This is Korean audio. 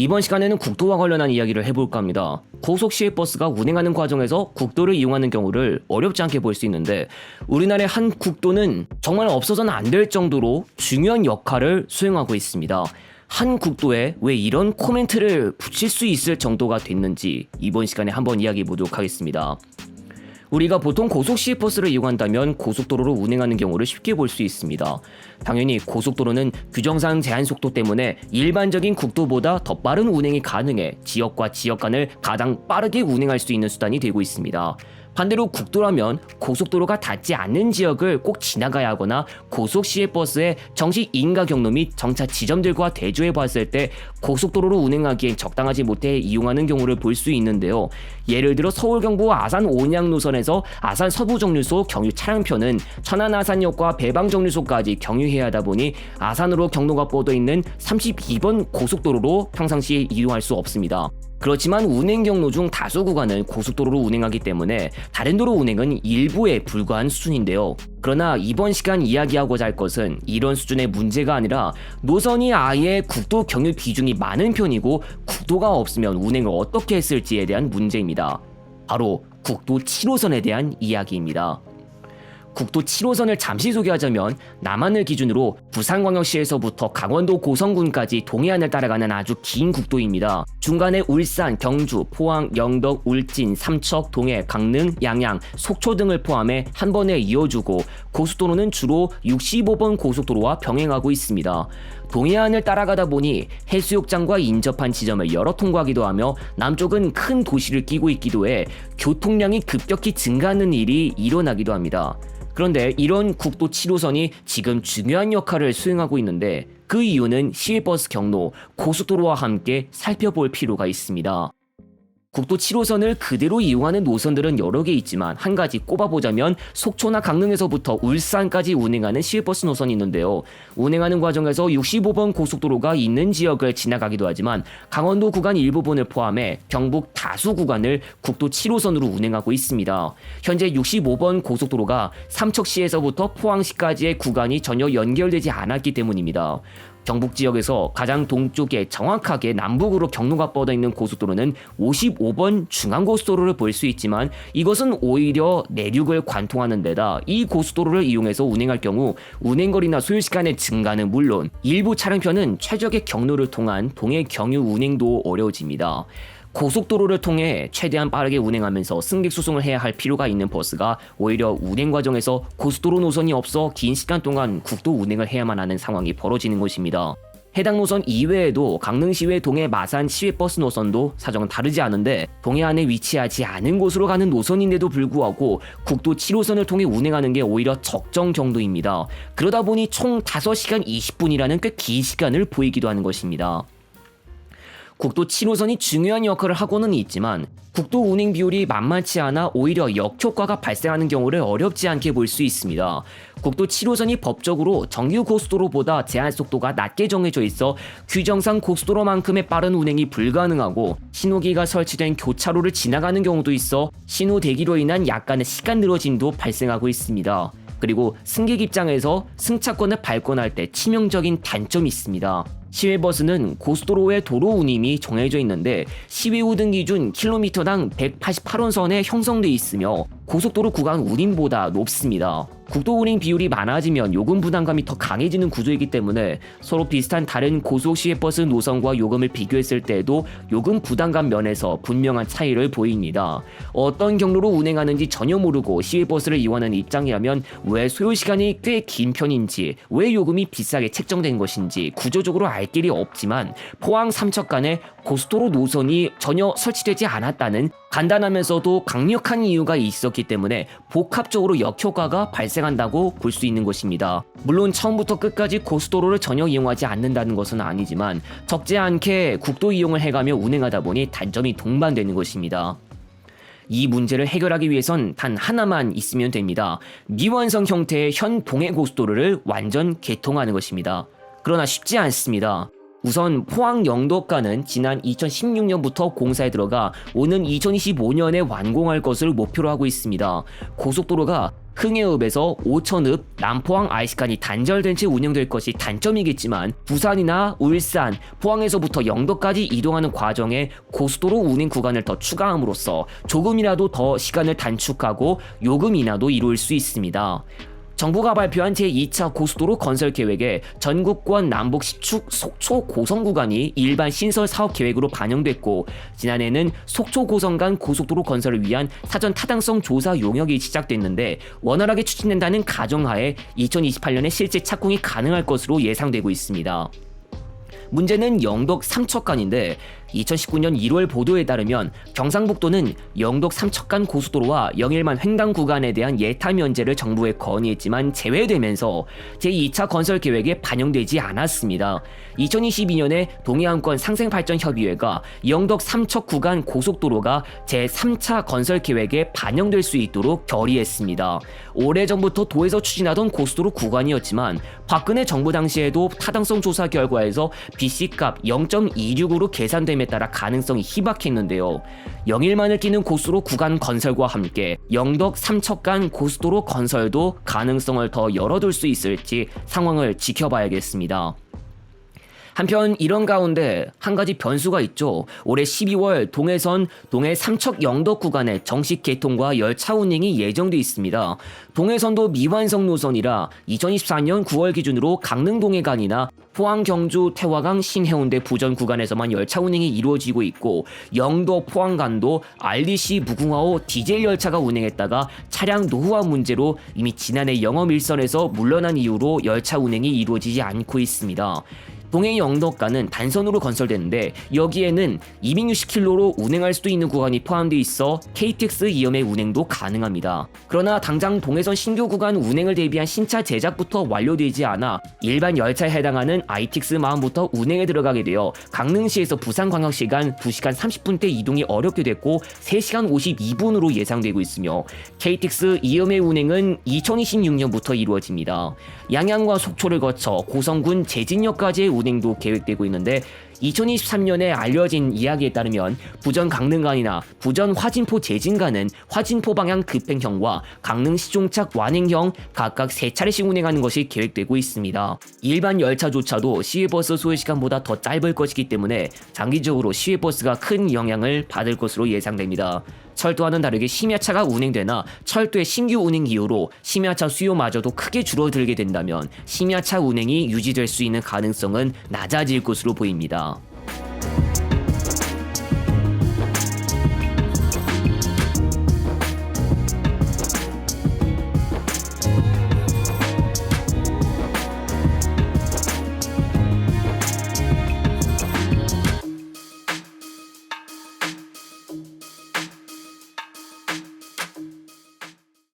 이번 시간에는 국도와 관련한 이야기를 해볼까 합니다. 고속 시외버스가 운행하는 과정에서 국도를 이용하는 경우를 어렵지 않게 볼 수 있는데 우리나라의 한 국도는 정말 없어서는 안 될 정도로 중요한 역할을 수행하고 있습니다. 한 국도에 왜 이런 코멘트를 붙일 수 있을 정도가 됐는지 이번 시간에 한번 이야기해 보도록 하겠습니다. 우리가 보통 고속 시외버스를 이용한다면 고속도로로 운행하는 경우를 쉽게 볼 수 있습니다. 당연히 고속도로는 규정상 제한 속도 때문에 일반적인 국도보다 더 빠른 운행이 가능해 지역과 지역 간을 가장 빠르게 운행할 수 있는 수단이 되고 있습니다. 반대로 국도라면 고속도로가 닿지 않는 지역을 꼭 지나가야 하거나 고속 시외 버스의 정식 인가 경로 및 정차 지점들과 대조해 봤을 때 고속도로로 운행하기엔 적당하지 못해 이용하는 경우를 볼 수 있는데요. 예를 들어 서울 경부 아산 온양 노선에서 아산 서부 정류소 경유 차량표는 천안 아산역과 배방 정류소까지 경유해야 하다 보니 아산으로 경로가 뻗어 있는 32번 고속도로로 평상시에 이용할 수 없습니다. 그렇지만 운행 경로 중 다수 구간은 고속도로로 운행하기 때문에 다른 도로 운행은 일부에 불과한 수준인데요. 그러나 이번 시간 이야기하고자 할 것은 이런 수준의 문제가 아니라 노선이 아예 국도 경유 비중이 많은 편이고 국도가 없으면 운행을 어떻게 했을지에 대한 문제입니다. 바로 국도 7호선에 대한 이야기입니다. 국도 7호선을 잠시 소개하자면 남한을 기준으로 부산광역시에서부터 강원도 고성군까지 동해안을 따라가는 아주 긴 국도입니다. 중간에 울산, 경주, 포항, 영덕, 울진, 삼척, 동해, 강릉, 양양, 속초 등을 포함해 한 번에 이어주고 고속도로는 주로 65번 고속도로와 병행하고 있습니다. 동해안을 따라가다 보니 해수욕장과 인접한 지점을 여러 통과하기도 하며 남쪽은 큰 도시를 끼고 있기도 해 교통량이 급격히 증가하는 일이 일어나기도 합니다. 그런데 이런 국도 7호선이 지금 중요한 역할을 수행하고 있는데 그 이유는 시외버스 경로, 고속도로와 함께 살펴볼 필요가 있습니다. 국도 7호선을 그대로 이용하는 노선들은 여러 개 있지만 한 가지 꼽아보자면 속초나 강릉에서부터 울산까지 운행하는 시외버스 노선이 있는데요. 운행하는 과정에서 65번 고속도로가 있는 지역을 지나가기도 하지만 강원도 구간 일부분을 포함해 경북 다수 구간을 국도 7호선으로 운행하고 있습니다. 현재 65번 고속도로가 삼척시에서부터 포항시까지의 구간이 전혀 연결되지 않았기 때문입니다. 경북 지역에서 가장 동쪽에 정확하게 남북으로 경로가 뻗어 있는 고속도로는 55번 중앙고속도로를 볼 수 있지만 이것은 오히려 내륙을 관통하는 데다 이 고속도로를 이용해서 운행할 경우 운행거리나 소요시간의 증가는 물론 일부 차량편은 최적의 경로를 통한 동해 경유 운행도 어려워집니다. 고속도로를 통해 최대한 빠르게 운행하면서 승객 수송을 해야 할 필요가 있는 버스가 오히려 운행 과정에서 고속도로 노선이 없어 긴 시간 동안 국도 운행을 해야만 하는 상황이 벌어지는 것입니다. 해당 노선 이외에도 강릉시외 동해 마산 시외버스 노선도 사정은 다르지 않은데 동해안에 위치하지 않은 곳으로 가는 노선인데도 불구하고 국도 7호선을 통해 운행하는 게 오히려 적정 정도입니다. 그러다 보니 총 5시간 20분이라는 꽤 긴 시간을 보이기도 하는 것입니다. 국도 7호선이 중요한 역할을 하고는 있지만 국도 운행 비율이 만만치 않아 오히려 역효과가 발생하는 경우를 어렵지 않게 볼 수 있습니다. 국도 7호선이 법적으로 정규 고속도로보다 제한 속도가 낮게 정해져 있어 규정상 고속도로만큼의 빠른 운행이 불가능하고 신호기가 설치된 교차로를 지나가는 경우도 있어 신호 대기로 인한 약간의 시간 늘어짐도 발생하고 있습니다. 그리고 승객 입장에서 승차권을 발권할 때 치명적인 단점이 있습니다. 시외버스는 고속도로의 도로 운임이 정해져 있는데 시외 우 등 기준 킬로미터당 188원 선에 형성돼 있으며 고속도로 구간 운임보다 높습니다. 국도 운행 비율이 많아지면 요금 부담감이 더 강해지는 구조이기 때문에 서로 비슷한 다른 고속 시외버스 노선과 요금을 비교했을 때에도 요금 부담감 면에서 분명한 차이를 보입니다. 어떤 경로로 운행하는지 전혀 모르고 시외버스를 이용하는 입장이라면 왜 소요 시간이 꽤 긴 편인지, 왜 요금이 비싸게 책정된 것인지 구조적으로 알 길이 없지만 포항 삼척 간에 고속도로 노선이 전혀 설치되지 않았다는 간단하면서도 강력한 이유가 있었기 때문에 복합적으로 역효과가 발생한다고 볼 수 있는 것입니다. 물론 처음부터 끝까지 고속도로를 전혀 이용하지 않는다는 것은 아니지만 적지 않게 국도 이용을 해가며 운행하다 보니 단점이 동반되는 것입니다. 이 문제를 해결하기 위해선 단 하나만 있으면 됩니다. 미완성 형태의 현 동해 고속도로를 완전 개통하는 것입니다. 그러나 쉽지 않습니다. 우선 포항 영덕간은 지난 2016년부터 공사에 들어가 오는 2025년에 완공할 것을 목표로 하고 있습니다. 고속도로가 흥해읍에서 오천읍, 남포항 IC간이 단절된 채 운영될 것이 단점이겠지만 부산이나 울산, 포항에서부터 영도까지 이동하는 과정에 고속도로 운행 구간을 더 추가함으로써 조금이라도 더 시간을 단축하고 요금 인하도 이룰 수 있습니다. 정부가 발표한 제2차 고속도로 건설 계획에 전국권 남북 10축 속초 고성 구간이 일반 신설 사업 계획으로 반영됐고 지난해는 속초 고성 간 고속도로 건설을 위한 사전 타당성 조사 용역이 시작됐는데 원활하게 추진된다는 가정하에 2028년에 실제 착공이 가능할 것으로 예상되고 있습니다. 문제는 영덕 삼척간인데 2019년 1월 보도에 따르면 경상북도는 영덕 삼척간 고속도로와 영일만 횡단 구간에 대한 예타 면제를 정부에 건의했지만 제외되면서 제2차 건설 계획에 반영되지 않았습니다. 2022년에 동해안권 상생발전협의회가 영덕 삼척 구간 고속도로가 제3차 건설 계획에 반영될 수 있도록 결의했습니다. 오래전부터 도에서 추진하던 고속도로 구간이었지만 박근혜 정부 당시에도 타당성 조사 결과에서 BC값 0.26으로 계산 됨에 따라 가능성이 희박했는데요. 영일만을 끼는 고수로 구간 건설과 함께 영덕 삼척간 고속도로 건설도 가능성을 더 열어둘 수 있을지 상황을 지켜봐야겠습니다. 한편 이런 가운데 한 가지 변수가 있죠. 올해 12월 동해선 동해 삼척 영덕 구간의 정식 개통과 열차 운행이 예정돼 있습니다. 동해선도 미완성 노선이라 2024년 9월 기준으로 강릉 동해간이나 포항 경주 태화강 신해운대 부전 구간에서만 열차 운행이 이루어지고 있고 영도 포항간도 RDC 무궁화호 디젤 열차가 운행했다가 차량 노후화 문제로 이미 지난해 영업 일선에서 물러난 이후로 열차 운행이 이루어지지 않고 있습니다. 동해 영덕간은 단선으로 건설됐는데 여기에는 260km로 운행할 수도 있는 구간이 포함되어 있어 KTX 이음의 운행도 가능합니다. 그러나 당장 동해선 신규 구간 운행을 대비한 신차 제작부터 완료되지 않아 일반 열차에 해당하는 ITX 마음부터 운행에 들어가게 되어 강릉시에서 부산광역시 간 2시간 30분대 이동이 어렵게 됐고 3시간 52분으로 예상되고 있으며 KTX 이음의 운행은 2026년부터 이루어집니다. 양양과 속초를 거쳐 고성군 제진역까지의 운행도 계획되고 있는데 2023년에 알려진 이야기에 따르면 부전 강릉간이나 부전 화진포 제진간은 화진포 방향 급행형과 강릉 시종착 완행형 각각 세 차례씩 운행하는 것이 계획되고 있습니다. 일반 열차조차도 시외버스 소요 시간보다 더 짧을 것이기 때문에 장기적으로 시외버스가 큰 영향을 받을 것으로 예상됩니다. 철도와는 다르게 심야차가 운행되나 철도의 신규 운행 이후로 심야차 수요마저도 크게 줄어들게 된다면 심야차 운행이 유지될 수 있는 가능성은 낮아질 것으로 보입니다.